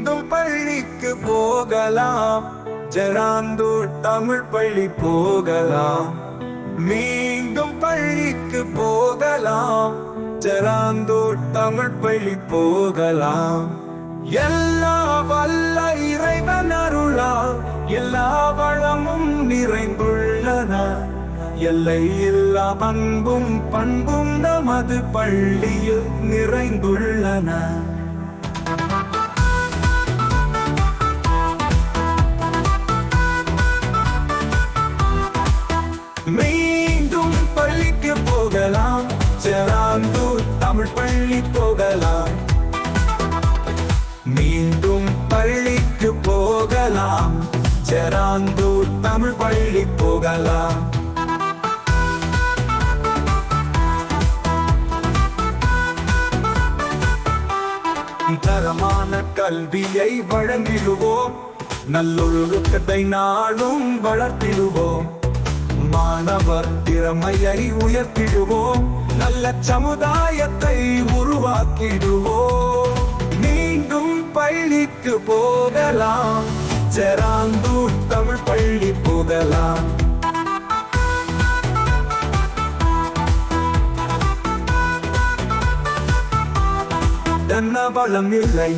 மீண்டும் பள்ளிக்கு போகலாம். ஜராந்தூர் தமிழ் பள்ளி போகலாம். மீண்டும் பள்ளிக்கு போகலாம். ஜராந்தூர் தமிழ் பள்ளி போகலாம். எல்லா வல்ல இறைவன் அருளா எல்லா வளமும் நிறைந்துள்ளன. எல்லை இல்லா அன்பும் பண்பும் நமது பள்ளியில் நிறைந்துள்ளன. மீண்டும் பள்ளிக்கு போகலாம். செராந்தூர் தமிழ் பள்ளி போகலாம். மீண்டும் பள்ளிக்கு போகலாம். செராந்தூர் தமிழ் பள்ளி போகலாம். தரமான கல்வியை வழங்கிடுவோம். நல்லொழுக்கத்தை நாளும் வளர்த்திடுவோம். மாணவர் திறமையை உயர்த்திடுவோம். நல்ல சமுதாயத்தை உருவாக்கிடுவோம். மீண்டும் பள்ளிக்கு போகலாம். செராந்தூர் தமிழ் பள்ளி போகலாம். என்ன வளம் இல்லை.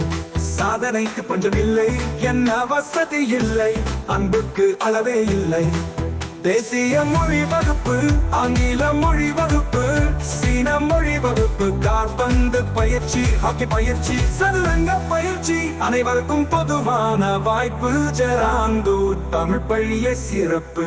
சாதனைக்கு பஞ்சம் இல்லை. என்ன வசதி இல்லை. அன்புக்கு அளவே இல்லை. தேசிய மொழி வகுப்பு ஆங்கில மொழி வகுப்பு சீன மொழி வகுப்பு காற்பந்து பயிற்சி ஹாக்கி பயிற்சி சதுரங்க பயிற்சி அனைவருக்கும் பொதுவான வாய்ப்பு ஜராந்தூர் தமிழ் பள்ளிய சிறப்பு.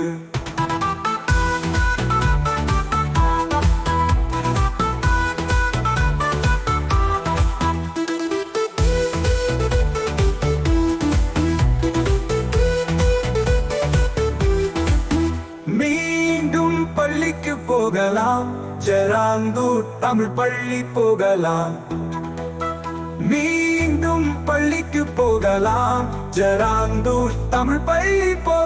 போகலாம். ஜெராந்தூர் தமிழ் பள்ளி போகலாம். மீண்டும் பள்ளிக்கு போகலாம். ஜெராந்தூர் தமிழ் பள்ளி போ